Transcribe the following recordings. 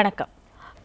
வணக்கம்.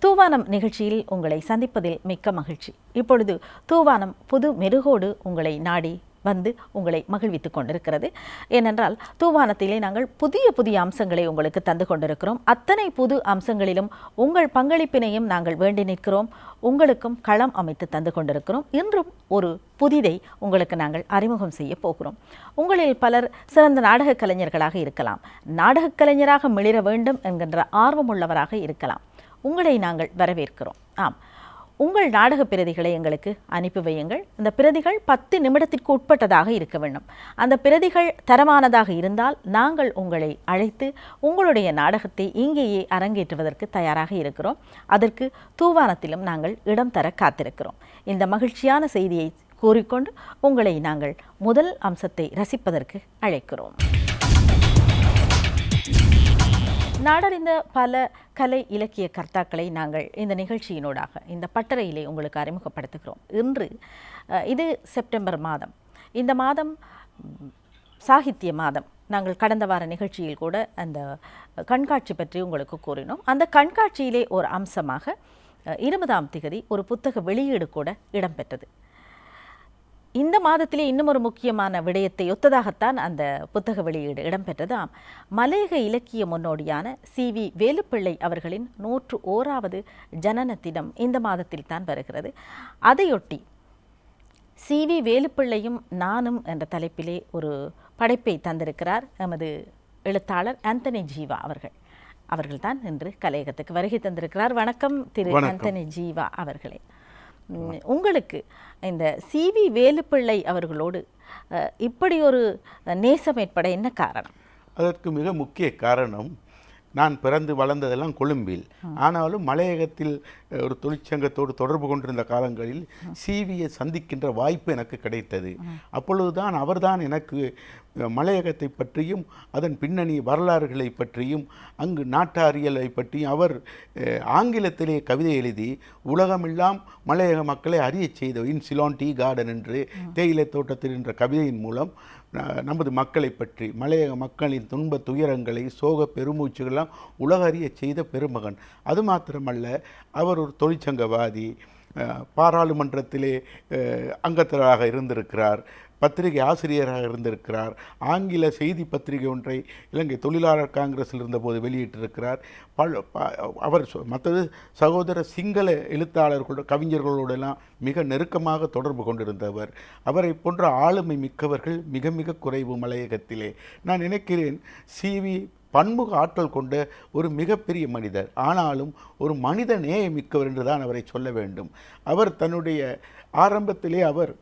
தூவானம் நிகழ்ச்சியில் உங்களை சந்திப்பதில் மிக்க மகிழ்ச்சி. இப்பொழுது தூவானம் புது மெருகோடு உங்களை நாடி வந்து உங்களை மகிழ்வித்துக் கொண்டிருக்கிறது. ஏனென்றால் தூவானத்திலே நாங்கள் புதிய புதிய அம்சங்களை உங்களுக்கு தந்து கொண்டிருக்கிறோம். அத்தனை புது அம்சங்களிலும் உங்கள் பங்களிப்பினையும் நாங்கள் வேண்டி நிற்கிறோம். உங்களுக்கும் களம் அமைத்து தந்து கொண்டிருக்கிறோம். இன்றும் ஒரு புதிதை உங்களுக்கு நாங்கள் அறிமுகம் செய்ய போகிறோம். உங்களில் பலர் சிறந்த நாடகக் கலைஞர்களாக இருக்கலாம். நாடகக் கலைஞராக மிளிர வேண்டும் என்கின்ற ஆர்வமுள்ளவராக இருக்கலாம். உங்களை நாங்கள் வரவேற்கிறோம். ஆம். உங்கள் நாடக பிரதிகளை எங்களுக்கு அனுப்பி வையுங்கள். இந்த பிரதிகள் பத்து நிமிடத்திற்கு உட்பட்டதாக இருக்க வேண்டும். அந்த பிரதிகள் தரமானதாக இருந்தால் நாங்கள் உங்களை அழைத்து உங்களுடைய நாடகத்தை இங்கேயே அரங்கேற்றுவதற்கு தயாராக இருக்கிறோம். அதற்கு தூவானத்திலும் நாங்கள் இடம் தர காத்திருக்கிறோம். இந்த மகிழ்ச்சியான செய்தியை கூறிக்கொண்டு உங்களை நாங்கள் முதல் அம்சத்தை ரசிப்பதற்கு அழைக்கிறோம். நாடறிந்த பல கலை இலக்கிய கர்த்தாக்களை நாங்கள் இந்த நிகழ்ச்சியினூடாக இந்த பட்டறையிலே உங்களுக்கு அறிமுகப்படுத்துகிறோம். இன்று இது செப்டம்பர் மாதம். இந்த மாதம் சாகித்ய மாதம். நாங்கள் கடந்த வார நிகழ்ச்சியில் கூட அந்த கண்காட்சி பற்றி உங்களுக்கு கூறினோம். அந்த கண்காட்சியிலே ஒரு அம்சமாக இருபதாம் திகதி ஒரு புத்தக வெளியீடு கூட இடம்பெற்றது. இந்த மாதத்திலே இன்னும் ஒரு முக்கியமான விடயத்தை ஒத்ததாகத்தான் அந்த புத்தக வெளியீடு இடம்பெற்றது ஆம் மலையக இலக்கிய முன்னோடியான சி. வி. வேலுப்பிள்ளை அவர்களின் நூற்று ஓராவது ஜனன தினம் இந்த மாதத்தில் தான் வருகிறது. அதையொட்டி சி. வி. வேலுப்பிள்ளையும் நானும் என்ற தலைப்பிலே ஒரு படைப்பை தந்திருக்கிறார் எமது எழுத்தாளர் ஆந்தனி ஜீவா அவர்கள். அவர்கள்தான் இன்று கலையகத்துக்கு வருகை தந்திருக்கிறார். வணக்கம் திரு. ஆந்தனி ஜீவா அவர்களே. உங்களுக்கு இந்த சிவி வேலுப்பிள்ளை அவர்களோடு இப்படி ஒரு நேசம் ஏற்பட என்ன காரணம்? அதற்கு மிக முக்கிய காரணம் நான் பிறந்து வளர்ந்ததெல்லாம் கொழும்பில். ஆனாலும் மலையகத்தில் ஒரு தொழிற்சங்கத்தோடு தொடர்பு கொண்டிருந்த காலங்களில் சிவியை சந்திக்கின்ற வாய்ப்பு எனக்கு கிடைத்தது. அப்பொழுதுதான் அவர்தான் எனக்கு மலையகத்தை பற்றியும் அதன் பின்னணி வரலாறுகளை பற்றியும் அங்கு நாட்டாரியலை பற்றியும் அவர் ஆங்கிலத்திலே கவிதை எழுதி உலகமெல்லாம் மலையக மக்களை அறியச் செய்த இன் சிலான் டீ கார்டன் என்று தேயிலை தோட்டத்தில் என்ற கவிதையின் மூலம் நமது மக்களை பற்றி மலையக மக்களின் துன்ப துயரங்களை சோக பெருமூச்சுகளெல்லாம் உலக அறியச் செய்த பெருமகன். அது மாத்திரமல்ல அவர் ஒரு தொழிற்சங்கவாதி பாராளுமன்றத்திலே அங்கத்தராக இருந்திருக்கிறார் பத்திரிகை ஆசிரியராக இருந்திருக்கிறார் ஆங்கில செய்தி பத்திரிகை ஒன்றை இலங்கை தொழிலாளர் காங்கிரஸில் இருந்தபோது வெளியிட்டிருக்கிறார். பல ப- அவர் மற்றது சகோதர சிங்கள எழுத்தாளர்களோட கவிஞர்களோடெல்லாம் மிக நெருக்கமாக தொடர்பு கொண்டிருந்தவர். அவரை போன்ற ஆளுமை மிக்கவர்கள் மிக மிக குறைவு மலையகத்திலே. நான் நினைக்கிறேன் சி வி பன்முக ஆற்றல் கொண்ட ஒரு மிகப்பெரிய மனிதர். ஆனாலும் ஒரு மனித நேயமிக்கவர் என்று தான் அவரை சொல்ல வேண்டும். அவர் தன்னுடைய ஆரம்பத்திலே அவர்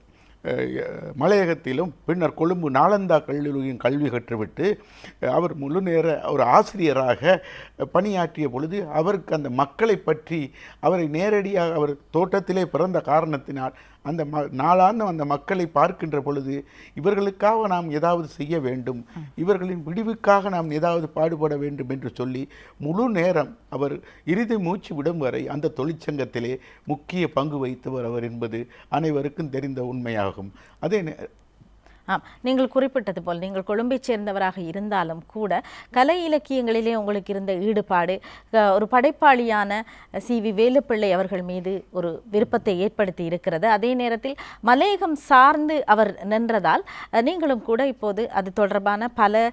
மலையகத்திலும் பின்னர் கொழும்பு நாலந்தா கல்லூரியின் கல்வி கற்றுவிட்டு அவர் முழு நேர ஒரு ஆசிரியராக பணியாற்றிய பொழுது அவருக்கு அந்த மக்களை பற்றி அவரை நேரடியாக அவர் தோட்டத்திலே பிறந்த காரணத்தினால் அந்த ம நாளாந்த அந்த மக்களை பார்க்கின்ற பொழுது இவர்களுக்காக நாம் ஏதாவது செய்ய வேண்டும். இவர்களின் விடிவுக்காக நாம் ஏதாவது பாடுபட வேண்டும் என்று சொல்லி முழு நேரம் அவர் இறுதி மூச்சு விடும் வரை அந்த தொழிற்சங்கத்திலே முக்கிய பங்கு வைத்தவர் அவர் என்பது அனைவருக்கும் தெரிந்த உண்மையாகும். அதே நே- ஆம் நீங்கள் குறிப்பிட்டது போல் நீங்கள் கொழும்பைச் சேர்ந்தவராக இருந்தாலும் கூட கலை இலக்கியங்களிலே உங்களுக்கு இருந்த ஈடுபாடு ஒரு படைப்பாளியான சி. வி. வேலுப்பிள்ளை அவர்கள் மீது ஒரு விருப்பத்தை ஏற்படுத்தி இருக்கிறது. அதே நேரத்தில் மலையகம் சார்ந்து அவர் நின்றதால் நீங்களும் கூட இப்போது அது தொடர்பான பல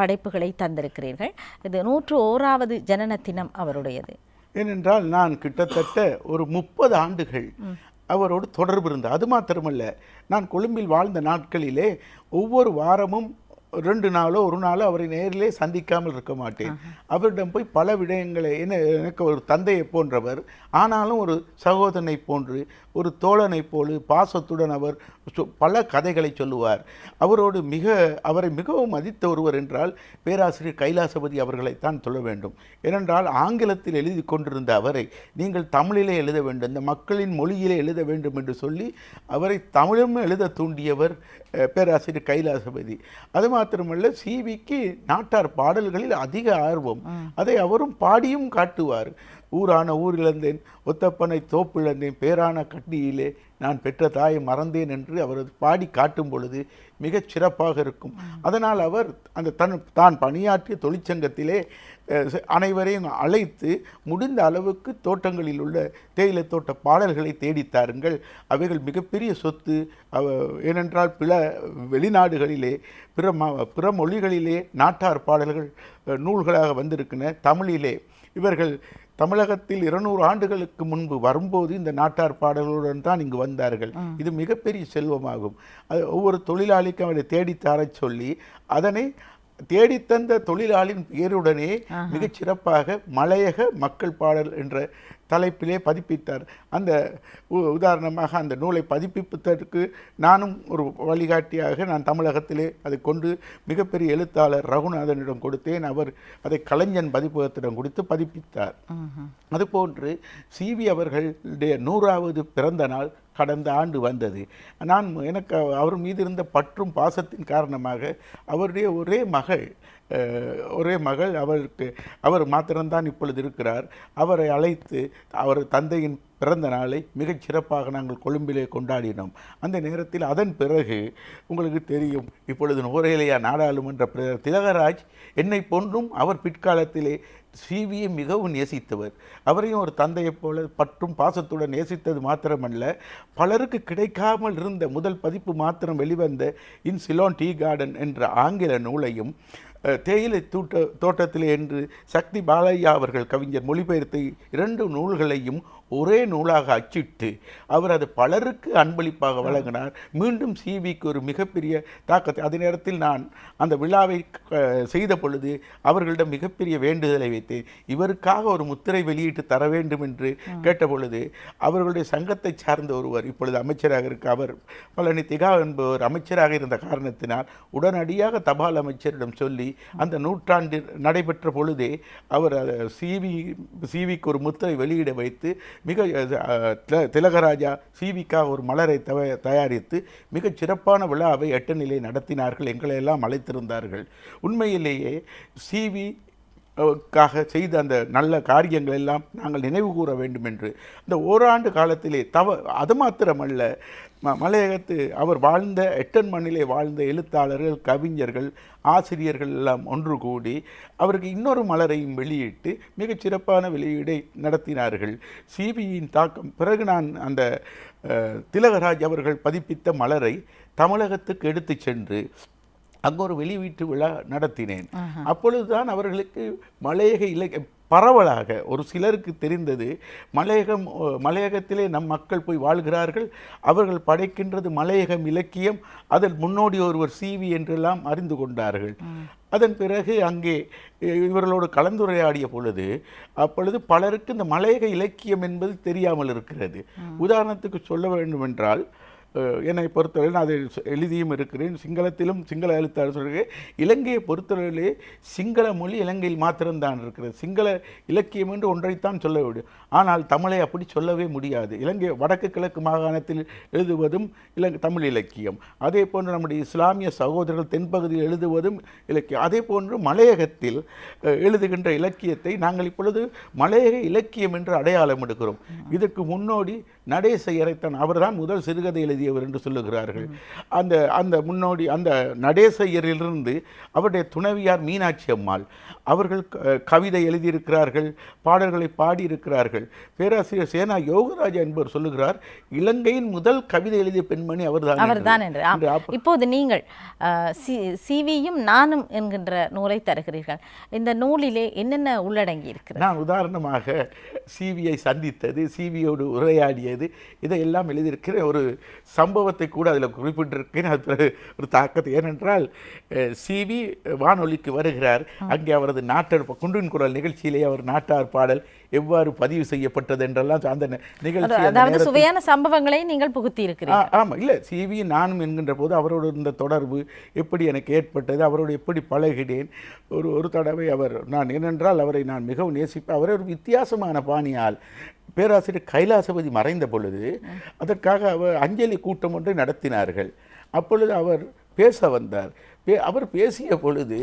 படைப்புகளை தந்திருக்கிறீர்கள். இது நூற்று ஓராவது ஜனன தினம் அவருடையது. ஏனென்றால் நான் கிட்டத்தட்ட ஒரு முப்பது ஆண்டுகள் அவரோடு தொடர்பு இருந்தது. அது மாத்திரமல்ல நான் கொழும்பில் வாழ்ந்த நாட்களிலே ஒவ்வொரு வாரமும் ரெண்டு நாளோ ஒரு நாளோ அவரை நேரிலே சந்திக்காமல் இருக்க மாட்டேன். அவரிடம் போய் பல விடயங்களை என்ன எனக்கு ஒரு தந்தையை போன்றவர் ஆனாலும் ஒரு சகோதரனை போன்று ஒரு தோழனை போல பாசத்துடன் அவர் சொ- பல கதைகளை சொல்லுவார். அவரோடு மிக அவரை மிகவும் மதித்த ஒருவர் என்றால் பேராசிரியர் கைலாசபதி அவர்களைத்தான் சொல்ல வேண்டும். ஏனென்றால் ஆங்கிலத்தில் எழுதி கொண்டிருந்த அவரை நீங்கள் தமிழிலே எழுத வேண்டும் இந்த மக்களின் மொழியிலே எழுத வேண்டும் என்று சொல்லி அவரை தமிழும் எழுத தூண்டியவர் பேராசிரியர் கைலாசபதி. அது மாத்திரமல்ல சிவிக்கு நாட்டார் பாடல்களில் அதிக ஆர்வம். அதை அவரும் பாடியும் காட்டுவார். ஊரான ஊரிழந்தேன் ஒத்தப்பனை தோப்பிழந்தேன் பேரான கட்டியிலே நான் பெற்ற தாயை மறந்தேன் என்று அவர் பாடி காட்டும் பொழுது மிகச் சிறப்பாக இருக்கும். அதனால் அவர் அந்த தன் தான் பணியாற்றிய தொழிற்சங்கத்திலே அனைவரையும் அழைத்து முடிந்த அளவுக்கு தோட்டங்களில் உள்ள தேயிலை தோட்ட பாடல்களை தேடித்தாருங்கள் அவைகள் மிகப்பெரிய சொத்து. அவ ஏனென்றால் பிற வெளிநாடுகளிலே பிற ம பிற மொழிகளிலே நாட்டார் பாடல்கள் நூல்களாக வந்திருக்கின்றன. தமிழிலே இவர்கள் தமிழகத்தில் இருநூறு ஆண்டுகளுக்கு முன்பு வரும்போது இந்த நாட்டார் பாடல்களுடன் தான் இங்கு வந்தார்கள். இது மிகப்பெரிய செல்வமாகும். அது ஒவ்வொரு தொழிலாளிக்கும் அவரை தேடித்தாரச் சொல்லி அதனை தேடித்தந்த தொழிலாளியின் பெயருடனே மிகச் சிறப்பாக மலையக மக்கள் பாடல் என்ற தலைப்பிலே பதிப்பித்தார். அந்த உதாரணமாக அந்த நூலை பதிப்பிப்பதற்கு நானும் ஒரு வழிகாட்டியாக நான் தமிழகத்திலே அதை கொண்டு மிகப்பெரிய எழுத்தாளர் ரகுநாதனிடம் கொடுத்தேன். அவர் அதை கலைஞன் பதிப்பகத்திடம் கொடுத்து பதிப்பித்தார். அதுபோன்று சிவி அவர்களுடைய நூறாவது பிறந்த நாள் கடந்த ஆண்டு வந்தது. நான் எனக்கு அவர் மீது இருந்த பற்றும் பாசத்தின் காரணமாக அவருடைய ஒரே மகள் ஒரே மகள் அவருக்கு அவர் மாத்திரம்தான் இப்பொழுது இருக்கிறார். அவரை அழைத்து அவர் தந்தையின் பிறந்த நாளை மிகச் சிறப்பாக நாங்கள் கொழும்பிலே கொண்டாடினோம். அந்த நேரத்தில் அதன் பிறகு உங்களுக்கு தெரியும் இப்பொழுது நுரையிலேயா நாடாளுமன்ற பிரதமர் திலகராஜ் என்னை போன்றும் அவர் பிற்காலத்திலே சிவியை மிகவும் நேசித்தவர். அவரையும் ஒரு தந்தையைப் போல பற்றும் பாசத்துடன் நேசித்தது மாத்திரமல்ல பலருக்கு கிடைக்காமல் இருந்த முதல் பதிப்பு மாத்திரம் வெளிவந்த இன் சிலோன் டீ கார்டன் என்ற ஆங்கில நூலையும் தேயிலை தூட்ட தோட்டத்திலே என்று சக்தி பாலையா அவர்கள் கவிஞர் மொழிபெயர்த்த இரண்டு நூல்களையும் ஒரே நூலாக அச்சிட்டு அவர் அது பலருக்கு அன்பளிப்பாக வழங்கினார். மீண்டும் சிவிக்கு ஒரு மிகப்பெரிய தாக்கத்தை அதே நேரத்தில் நான் அந்த விழாவை செய்த பொழுது அவர்களிடம் மிகப்பெரிய வேண்டுதலை வைத்தேன். இவருக்காக ஒரு முத்திரை வெளியிட்டு தர வேண்டும் என்று கேட்ட பொழுது அவர்களுடைய சங்கத்தை சார்ந்த ஒருவர் இப்பொழுது அமைச்சராக இருக்க அவர் பழனி திகா என்பவர் அமைச்சராக இருந்த காரணத்தினால் உடனடியாக தபால் அமைச்சரிடம் சொல்லி அந்த நூற்றாண்டு நடைபெற்ற பொழுதே அவர் சிவி சிவிக்கு ஒரு முத்திரை வெளியிட வைத்து மிக தில- திலகராஜா சிவிக்காக ஒரு மலரை தவ தயாரித்து மிகச் சிறப்பான விழாவை எட்ட நிலை நடத்தினார்கள் எங்களை எல்லாம் அழைத்திருந்தார்கள். உண்மையிலேயே சிவி காக செய்த அந்த நல்ல காரியங்கள் எல்லாம் நாங்கள் நினைவு கூற வேண்டும் என்று இந்த ஓராண்டு காலத்திலே தவ அது மாத்திரமல்ல ம மலையகத்து அவர் வாழ்ந்த எட்டன் மண்ணிலே வாழ்ந்த எழுத்தாளர்கள் கவிஞர்கள் ஆசிரியர்கள் எல்லாம் ஒன்று கூடி அவருக்கு இன்னொரு மலரையும் வெளியிட்டு மிகச் சிறப்பான வெளியீடை நடத்தினார்கள். சிபியின் தாக்கம் பிறகு நான் அந்த திலகராஜ் அவர்கள் பதிப்பித்த மலரை தமிழகத்துக்கு எடுத்து சென்று அங்கே ஒரு வெளியீட்டு விழா நடத்தினேன். அப்பொழுதுதான் அவர்களுக்கு மலையக இலக்கிய பரவலாக ஒரு சிலருக்கு தெரிந்தது மலையகம் மலையகத்திலே நம் மக்கள் போய் வாழ்கிறார்கள் அவர்கள் படைக்கின்றது மலையகம் இலக்கியம் அதில் முன்னோடி ஒருவர் சிவி என்றெல்லாம் அறிந்து கொண்டார்கள். அதன் பிறகு அங்கே இவர்களோடு கலந்துரையாடிய பொழுது அப்பொழுது பலருக்கு இந்த மலையக இலக்கியம் என்பது தெரியாமல் இருக்கிறது. உதாரணத்துக்கு சொல்ல வேண்டுமென்றால் என்னை பொறுத்தவரை நான் அதை எழுதியும் இருக்கிறேன். சிங்களத்திலும் சிங்கள எழுத்தாளர் சொல்கிறேன் இலங்கையை பொறுத்தவரையிலே சிங்கள மொழி இலங்கையில் மாத்திரம்தான் இருக்கிறது. சிங்கள இலக்கியம் என்று ஒன்றைத்தான் சொல்ல முடியும் ஆனால் தமிழை அப்படி சொல்லவே முடியாது. இலங்கை வடக்கு கிழக்கு மாகாணத்தில் எழுதுவதும் இலங்கை தமிழ் இலக்கியம். அதே போன்று நம்முடைய இஸ்லாமிய சகோதரர்கள் தென்பகுதியில் எழுதுவதும் இலக்கியம். அதே போன்று மலையகத்தில் எழுதுகின்ற இலக்கியத்தை நாங்கள் இப்பொழுது மலையக இலக்கியம் என்று அடையாளம் எடுக்கிறோம். இதற்கு முன்னோடி நடேச இறைத்தன் அவர்தான் முதல் சிறுகதை எழுதியவர் என்று சொல்லுகிறார்கள். அந்த அந்த முன்னோடி அந்த நடேசையரிலிருந்து அவருடைய துணைவியார் மீனாட்சி அம்மாள் அவர்கள் கவிதை எழுதியிருக்கிறார்கள் பாடல்களை பாடியிருக்கிறார்கள். பேராசிரியர் சேனா யோகராஜா என்பவர் சொல்லுகிறார் இலங்கையின் முதல் கவிதை எழுதிய பெண்மணி அவர்தான் அவர்தான் என்று. இப்போது நீங்கள் சிவியும் நானும் என்கின்ற நூலை தருகிறீர்கள். இந்த நூலிலே என்னென்ன உள்ளடங்கி இருக்கிறது நான் உதாரணமாக சிவியை சந்தித்தது சிவியோடு உரையாடியது இதையெல்லாம் எழுதியிருக்கிறேன் ஒரு சம்பவத்தை கூட அதில் குறிப்பிட்டிருக்கேன் அது பிறகு ஒரு தாக்கத்தை. ஏனென்றால் சிவி வானொலிக்கு வருகிறார். அங்கே அவரது நாட்டார் குன்றின் குரல் நிகழ்ச்சியிலே அவர் நாட்டார் பாடல் எவ்வாறு பதிவு செய்யப்பட்டது என்றெல்லாம் அந்த நிகழ்ச்சி அதாவது சுவையான சம்பவங்களை நீங்கள் புகுத்தி இருக்கிறீர்கள் ஆ ஆமாம் இல்லை சிவி நானும் என்கின்ற போது அவரோடு இருந்த தொடர்பு எப்படி எனக்கு ஏற்பட்டது அவரோடு எப்படி பழகினேன் ஒரு ஒரு தடவை அவர் நான் ஏனென்றால் அவரை நான் மிகவும் நேசிப்பேன். அவரை ஒரு வித்தியாசமான பாணியால் பேராசிரியர் கைலாசபதி மறைந்த பொழுது அதற்காக அவர் அஞ்சலி கூட்டம் ஒன்றை நடத்தினார்கள். அப்பொழுது அவர் பேச வந்தார். பே அவர் பேசிய பொழுது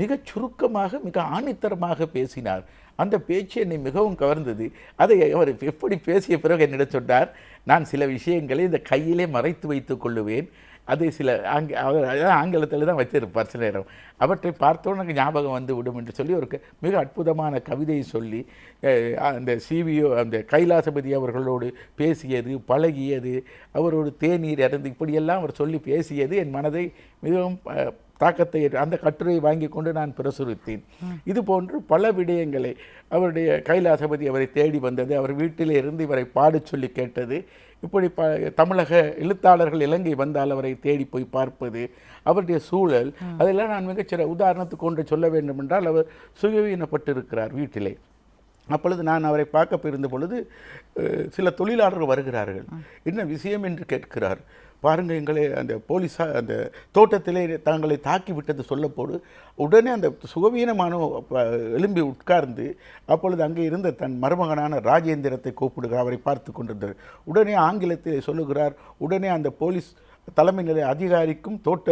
மிகச் சுருக்கமாக மிக ஆணித்தரமாக பேசினார். அந்த பேச்சு என்னை மிகவும் கவர்ந்தது. அதை அவர் எப்படி பேசிய பிறகு என்னிடம் சொன்னார் நான் சில விஷயங்களை இந்த கையிலே மறைத்து வைத்து கொள்ளுவேன். அதை சில ஆங்க அவர் அதான் ஆங்கிலத்தில் தான் வச்சிருப்பார் சில நேரம். அவற்றை பார்த்தோன்னு எனக்கு ஞாபகம் வந்து விடும் என்று சொல்லி ஒரு மிக அற்புதமான கவிதையை சொல்லி அந்த சிவிஓ அந்த கைலாசபதி அவர்களோடு பேசியது பழகியது அவரோடு தேநீர் இறந்து இப்படியெல்லாம் அவர் சொல்லி பேசியது என் மனதை மிகவும் தாக்கத்தை அந்த கட்டுரையை வாங்கி கொண்டு நான் பிரசுரித்தேன். இது போன்று பல விடயங்களை அவருடைய கைலாசபதி அவரை தேடி வந்தது. அவர் வீட்டிலே இருந்து இவரை பாடச் சொல்லி கேட்டது. இப்படி ப தமிழக எழுத்தாளர்கள் இலங்கை வந்தால் அவரை தேடி போய் பார்ப்பது அவருடைய சூழல் அதெல்லாம் நான் மிகச்சிற உதாரணத்துக்கு ஒன்று சொல்ல வேண்டும் என்றால் அவர் சுகவீனப்பட்டிருக்கிறார் வீட்டிலே. அப்பொழுது நான் அவரை பார்க்க போயிருந்த பொழுது சில தொழிலாளர்கள் வருகிறார்கள். என்ன விஷயம் என்று கேட்கிறார்? பாருங்கள் எங்களை அந்த போலீஸார் அந்த தோட்டத்திலே தங்களை தாக்கி விட்டது சொல்லப்போடு உடனே அந்த சுகவீனமான எலும்பி எழும்பி உட்கார்ந்து அப்பொழுது அங்கே இருந்த தன் மருமகனான ராஜேந்திரத்தை கூப்பிடுகிறார் அவரை பார்த்து கொண்டிருந்தார் உடனே ஆங்கிலத்தில் சொல்லுகிறார் உடனே அந்த போலீஸ் தலைமை நிலை அதிகாரிக்கும் தோட்ட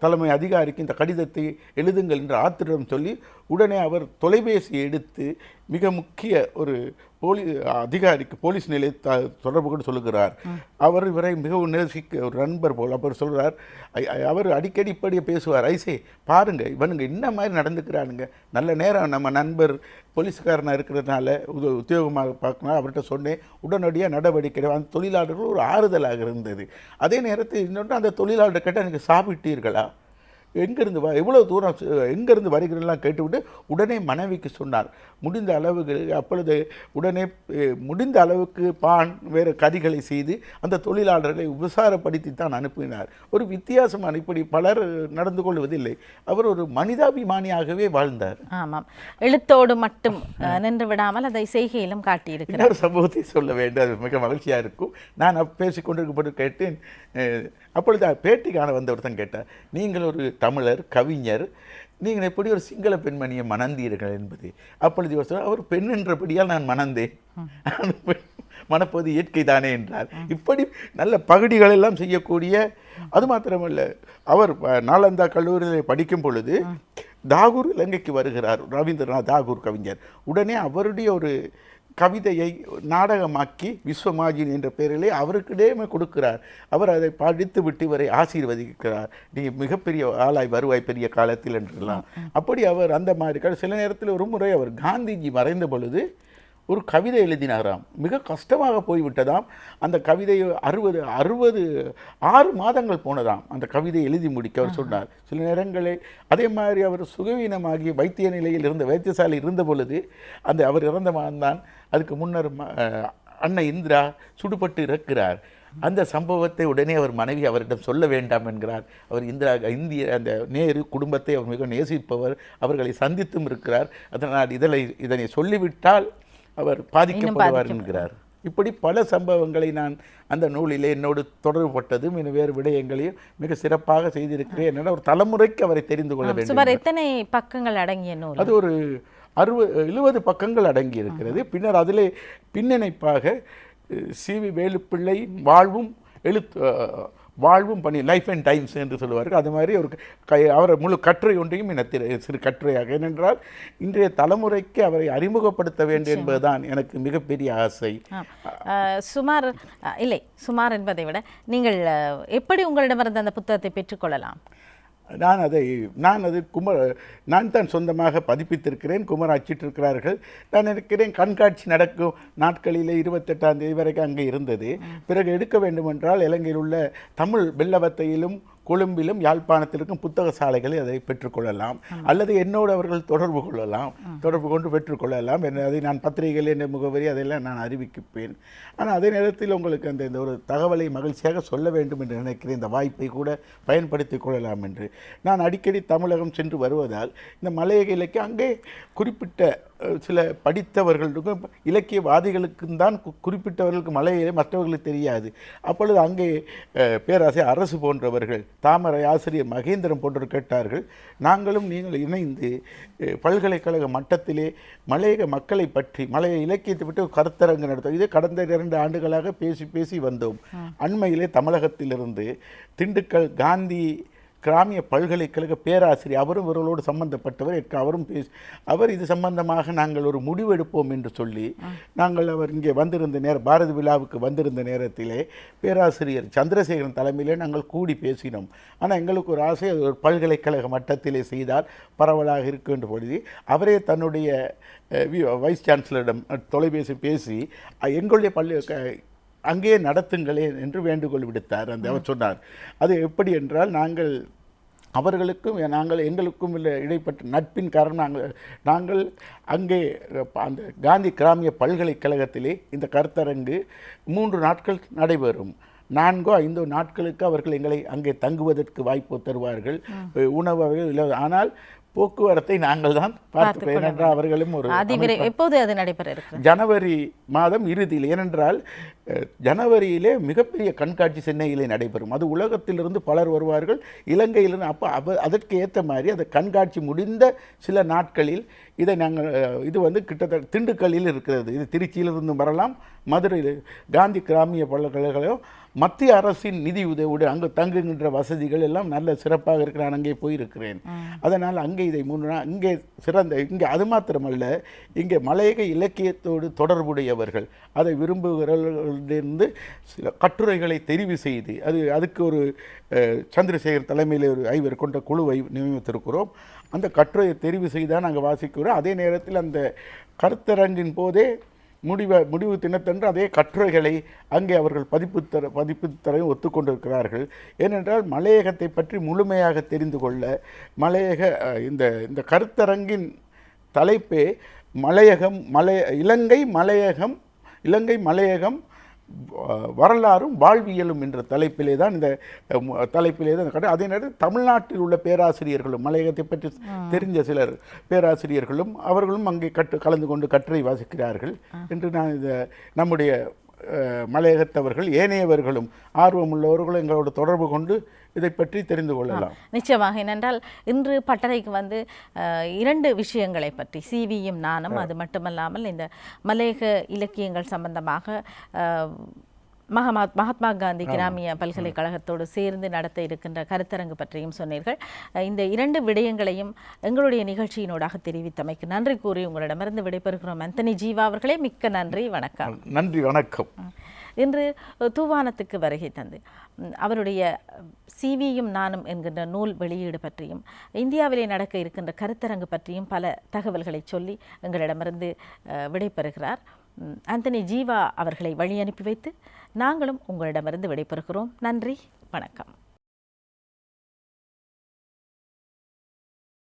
தலைமை அதிகாரிக்கும் இந்த கடிதத்தை எழுதுங்கள் என்று ஆத்திரம் சொல்லி உடனே அவர் தொலைபேசி எடுத்து மிக முக்கிய ஒரு போலி அதிகாரிக்கு போலீஸ் நிலைய தொடர்பு கொண்டு சொல்லுகிறார். அவர் இவரை மிகவும் நேசிக்க ஒரு நண்பர் போல் அவர் ஐ- அவர் அடிக்கடி இப்படியே பேசுவார். ஐசே பாருங்க இவனுங்க என்ன மாதிரி நடந்துக்கிறானுங்க. நல்ல நேரம் நம்ம நண்பர் போலீஸ்காரனாக இருக்கிறதுனால உத உத்தியோகமாக பார்க்கணும். அவர்கிட்ட சொன்னேன் உடனடியாக நடவடிக்கை. அந்த தொழிலாளர்கள் ஒரு ஆறுதலாக இருந்தது. அதே நேரத்தில் இன்னொன்று அந்த தொழிலாளர் கேட்டால் நீங்கள் சாப்பிட்டீர்களா? எங்கேருந்து வ எவ்வளோ தூரம் எங்கேருந்து வருகிறீர்கள்லாம் கேட்டுவிட்டு உடனே மனைவிக்கு சொன்னார். முடிந்த அளவுக்கு அப்பொழுது உடனே முடிந்த அளவுக்கு பான் வேறு கறிகளை செய்து அந்த தொழிலாளர்களை உபசாரப்படுத்தி தான் அனுப்பினார். ஒரு வித்தியாசமான இப்படி பலர் நடந்து கொள்வதில்லை. அவர் ஒரு மனிதாபிமானியாகவே வாழ்ந்தார். ஆமாம். எழுத்தோடு மட்டும் நின்று விடாமல் அதை செய்கையிலும் காட்டியிருக்கிறார். சம்பவத்தை சொல்ல வேண்டும். அது மிக மகிழ்ச்சியாக இருக்கும். நான் அப்ப பேசிக் கொண்டிருக்கப்பட்டு கேட்டேன். அப்பொழுது பேட்டிக்கான வந்த ஒருத்தன் கேட்டார். நீங்கள் ஒரு தமிழர் கவிஞர் நீங்கள் எப்படி ஒரு சிங்கள பெண்மணியை மணந்தீர்கள் என்பது. அப்பொழுது இவர் சொன்னார், அவர் பெண் என்றபடியால் நான் மணந்தேன். பெண் மணப்பது இயற்கை தானே என்றார். இப்படி நல்ல பகுதிகள் எல்லாம் செய்யக்கூடிய அது மாத்திரமல்ல அவர் நாலந்தா கல்லூரியில் படிக்கும் பொழுது தாகூர் இலங்கைக்கு வருகிறார் ரவீந்திரநாத் தாகூர் கவிஞர். உடனே அவருடைய ஒரு கவிதையை நாடகமாக்கி விஸ்வமாஜின் என்ற பெயரிலே அவருக்கிடையே கொடுக்கிறார். அவர் அதை படித்து விட்டு இவரை ஆசீர்வதிக்கிறார். நீ மிகப்பெரிய ஆளாய் வருவாய் பெரிய காலத்தில் என்றெல்லாம். அப்படி அவர் அந்த மாதிரி சில நேரத்தில் ஒரு முறை அவர் காந்திஜி மறைந்த பொழுது ஒரு கவிதை எழுதினாராம். மிக கஷ்டமாக போய்விட்டதாம். அந்த கவிதையை அறுபது அறுபது ஆறு மாதங்கள் போனதாம். அந்த கவிதை எழுதி முடிக்க அவர் சொன்னார். சில நேரங்களில் அதே மாதிரி அவர் சுகவீனமாகி வைத்திய நிலையில் இருந்த வைத்தியசாலை இருந்த பொழுது அந்த அவர் இறந்த அதுக்கு முன்னர் அன்னை இந்திரா சுடுபட்டு இறக்கிறார். அந்த சம்பவத்தை உடனே அவர் மனைவி அவரிடம் சொல்ல வேண்டாம் என்கிறார். அவர் இந்திரா இந்திய அந்த நேரு குடும்பத்தை அவர் மிக நேசிப்பவர். அவர்களை சந்தித்தும் இருக்கிறார். அதனால் இதனை இதனை சொல்லிவிட்டால் அவர் பாதிக்கப்படுவார் என்கிறார். இப்படி பல சம்பவங்களை நான் அந்த நூலிலே என்னோடு தொடர்புபட்டதும் இன்னும் வேறு விடயங்களையும் மிக சிறப்பாக செய்திருக்கிறேன் என்னால் ஒரு தலைமுறைக்கு அவரை தெரிந்து கொள்ள வேண்டும் சுமார் எத்தனை பக்கங்கள் அடங்கிய நூல்? அது ஒரு அறுபது எழுபது பக்கங்கள் அடங்கி இருக்கிறது பின்னர் அதிலே பின்னிணைப்பாக சி வி வேலுப்பிள்ளை வாழ்வும் எழுத்து வாழ்வும் பணி லைஃப் அண்ட் டைம்ஸ் என்று சொல்லுவார்கள். அது மாதிரி ஒரு கை அவரை முழு கட்டுரை ஒன்றையும் இனத்திர சிறு கட்டுரையாக ஏனென்றால் இன்றைய தலைமுறைக்கு அவரை அறிமுகப்படுத்த வேண்டும் என்பதுதான் எனக்கு மிகப்பெரிய ஆசை. சுமார் இல்லை சுமார் என்பதை விட நீங்கள் எப்படி உங்களிடமிருந்து அந்த புத்தகத்தை பெற்றுக்கொள்ளலாம் நான் அதை நான் அது குமர் நான் தான் சொந்தமாக பதிப்பித்திருக்கிறேன் குமர் அச்சிட்டிருக்கிறார்கள் நான் இருக்கிறேன் கண்காட்சி நடக்கும் நாட்களில் இருபத்தெட்டாம் தேதி வரைக்கும் அங்கே இருந்தது. பிறகு எடுக்க வேண்டுமென்றால் இலங்கையில் உள்ள தமிழ் வெள்ளவத்தையிலும் கொழும்பிலும் யாழ்ப்பாணத்திலும் புத்தக சாலைகளில் அதை பெற்றுக்கொள்ளலாம். அல்லது என்னோடு அவர்கள் தொடர்பு கொள்ளலாம். தொடர்பு கொண்டு பெற்றுக்கொள்ளலாம். என்ன அதை நான் பத்திரிகைகள் என்ற முகவரி அதெல்லாம் நான் அறிவிக்கப்பேன். ஆனால் அதே நேரத்தில் உங்களுக்கு அந்த இந்த ஒரு தகவலை மகிழ்ச்சியாக சொல்ல வேண்டும் என்று நினைக்கிறேன். இந்த வாய்ப்பை கூட பயன்படுத்திக் கொள்ளலாம் என்று. நான் அடிக்கடி தமிழகம் சென்று வருவதால் இந்த மலையக இலக்கியம் அங்கே குறிப்பிட்ட சில படித்தவர்களுக்கும் இலக்கியவாதிகளுக்கும் தான் குறிப்பிட்டவர்களுக்கு மலையிலே மற்றவர்களுக்கு தெரியாது. அப்பொழுது அங்கே பேராசிரியர் அரசு போன்றவர்கள் தாமரை ஆசிரியர் மகேந்திரன் போன்றவர் கேட்டார்கள் நாங்களும் நீங்கள் இணைந்து பல்கலைக்கழக மட்டத்திலே மலையக மக்களை பற்றி மலைய இலக்கியத்தை பற்றி ஒரு கருத்தரங்கு நடத்தும் இது கடந்த இரண்டு ஆண்டுகளாக பேசி பேசி வந்தோம். அண்மையிலே தமிழகத்திலிருந்து திண்டுக்கல் காந்தி கிராமிய பல்கலைக்கழக பேராசிரியர் அவரும் இவர்களோடு சம்பந்தப்பட்டவர். அவரும் பேசி அவர் இது சம்பந்தமாக நாங்கள் ஒரு முடிவெடுப்போம் என்று சொல்லி நாங்கள் அவர் இங்கே வந்திருந்த நேரம் பாரதி விழாவுக்கு வந்திருந்த நேரத்திலே பேராசிரியர் சந்திரசேகரன் தலைமையிலே நாங்கள் கூடி பேசினோம். ஆனால் எங்களுக்கு ஒரு ஆசை அது ஒரு பல்கலைக்கழக மட்டத்திலே செய்தால் பரவலாக இருக்கும் என்று பொழுது அவரே தன்னுடைய வைஸ் சான்சலரிடம் தொலைபேசி பேசி எங்களுடைய பள்ளி அங்கேயே நடத்துங்களேன் என்று வேண்டுகோள் விடுத்தார். அந்த அவர் சொன்னார். அது எப்படி என்றால் நாங்கள் அவர்களுக்கும் நாங்கள் எங்களுக்கும் உள்ள இடைப்பட்ட நட்பின் காரணம் நாங்கள் நாங்கள் அங்கே அந்த காந்தி கிராமிய பல்கலைக்கழகத்திலே இந்த கருத்தரங்கு மூன்று நாட்கள் நடைபெறும். நான்கோ ஐந்தோ நாட்களுக்கு அவர்கள் எங்களை அங்கே தங்குவதற்கு வாய்ப்பு தருவார்கள். உணவு இல்லை. ஆனால் போக்குவரத்தை நாங்கள் தான் பார்த்துக்கிறோம் ஏனென்றால் அவர்களும் ஒரு எப்போது அது நடைபெற ஜனவரி மாதம் இறுதியில். ஏனென்றால் ஜனவரியிலே மிகப்பெரிய கண்காட்சி சென்னையிலே நடைபெறும். அது உலகத்திலிருந்து பலர் வருவார்கள். இலங்கையிலிருந்து அப்போ அவ அதற்கு ஏற்ற மாதிரி அந்த கண்காட்சி முடிந்த சில நாட்களில் இதை நாங்கள் இது வந்து கிட்டத்தட்ட திண்டுக்கல்லில் இருக்கிறது. இது திருச்சியிலிருந்து வரலாம். மதுரையில் காந்தி கிராமிய பல்கலைக்கழகம் மத்திய அரசின் நிதி உதவியோடு அங்கு தங்குகின்ற வசதிகள் எல்லாம் நல்ல சிறப்பாக இருக்கிற நான் அங்கே போயிருக்கிறேன். அதனால் அங்கே இதை நாள் இங்கே சிறந்த இங்கே அது மாத்திரமல்ல இங்கே மலையக இலக்கியத்தோடு தொடர்புடையவர்கள் அதை விரும்புகிறவர்களிருந்து சில கட்டுரைகளை தெரிவு செய்து அது அதுக்கு ஒரு சந்திரசேகர் தலைமையில் ஒரு ஐவர் கொண்ட குழுவை நியமித்திருக்கிறோம். அந்த கட்டுரையை தெரிவு செய்தான் நாங்கள் வாசிக்கிறோம். அதே நேரத்தில் அந்த கருத்தரங்கின் போதே முடிவ முடிவு தினத்தன்று அதே கட்டுரைகளை அங்கே அவர்கள் பதிப்பு தர பதிப்பு தரையும் ஒத்துக்கொண்டிருக்கிறார்கள். ஏனென்றால் மலையகத்தை பற்றி முழுமையாக தெரிந்து கொள்ள மலையக இந்த இந்த கருத்தரங்கின் தலைப்பே மலையகம் மலை இலங்கை மலையகம் இலங்கை மலையகம் வரலாறும் வாழ்வியலும் என்ற தலைப்பிலே தான் இந்த தலைப்பிலே தான் கட்டு அதே நேரத்தில் தமிழ்நாட்டில் உள்ள பேராசிரியர்களும் மலையகத்தை பற்றி தெரிஞ்ச சிலர் பேராசிரியர்களும் அவர்களும் அங்கே கட்டு கலந்து கொண்டு கட்டுரை வாசிக்கிறார்கள் என்று நான் இதை நம்முடைய மலையகத்தவர்கள் ஏனையவர்களும் ஆர்வமுள்ளவர்களும் எங்களோடு தொடர்பு கொண்டு இதை பற்றி தெரிந்து கொள்ளலாம். நிச்சயமாக. ஏனென்றால் இன்று பட்டறைக்கு வந்து இரண்டு விஷயங்களை பற்றி சிவியும் நானும் அது மட்டுமல்லாமல் இந்த மலையக இலக்கியங்கள் சம்பந்தமாக மகாமா மகாத்மா காந்தி கிராமிய பல்கலைக்கழகத்தோடு சேர்ந்து நடத்த இருக்கின்ற கருத்தரங்கு பற்றியும் சொன்னீர்கள். இந்த இரண்டு விடயங்களையும் எங்களுடைய நிகழ்ச்சியினூடாக தெரிவித்தமைக்கு நன்றி கூறி உங்களிடமிருந்து விடைபெறுகிறோம். அந்தனி ஜீவா அவர்களே மிக்க நன்றி. வணக்கம். நன்றி வணக்கம். இன்று தூவானத்துக்கு வருகை தந்து அவருடைய சிவியும் நானும் என்கின்ற நூல் வெளியீடு பற்றியும் இந்தியாவிலே நடக்க இருக்கின்ற கருத்தரங்கு பற்றியும் பல தகவல்களை சொல்லி எங்களிடமிருந்து விடைபெறுகிறார். ஆந்தனி ஜீவா அவர்களை வழி அனுப்பி வைத்து நாங்களும் உங்களிடமிருந்து விடைபெறுகிறோம். நன்றி வணக்கம்.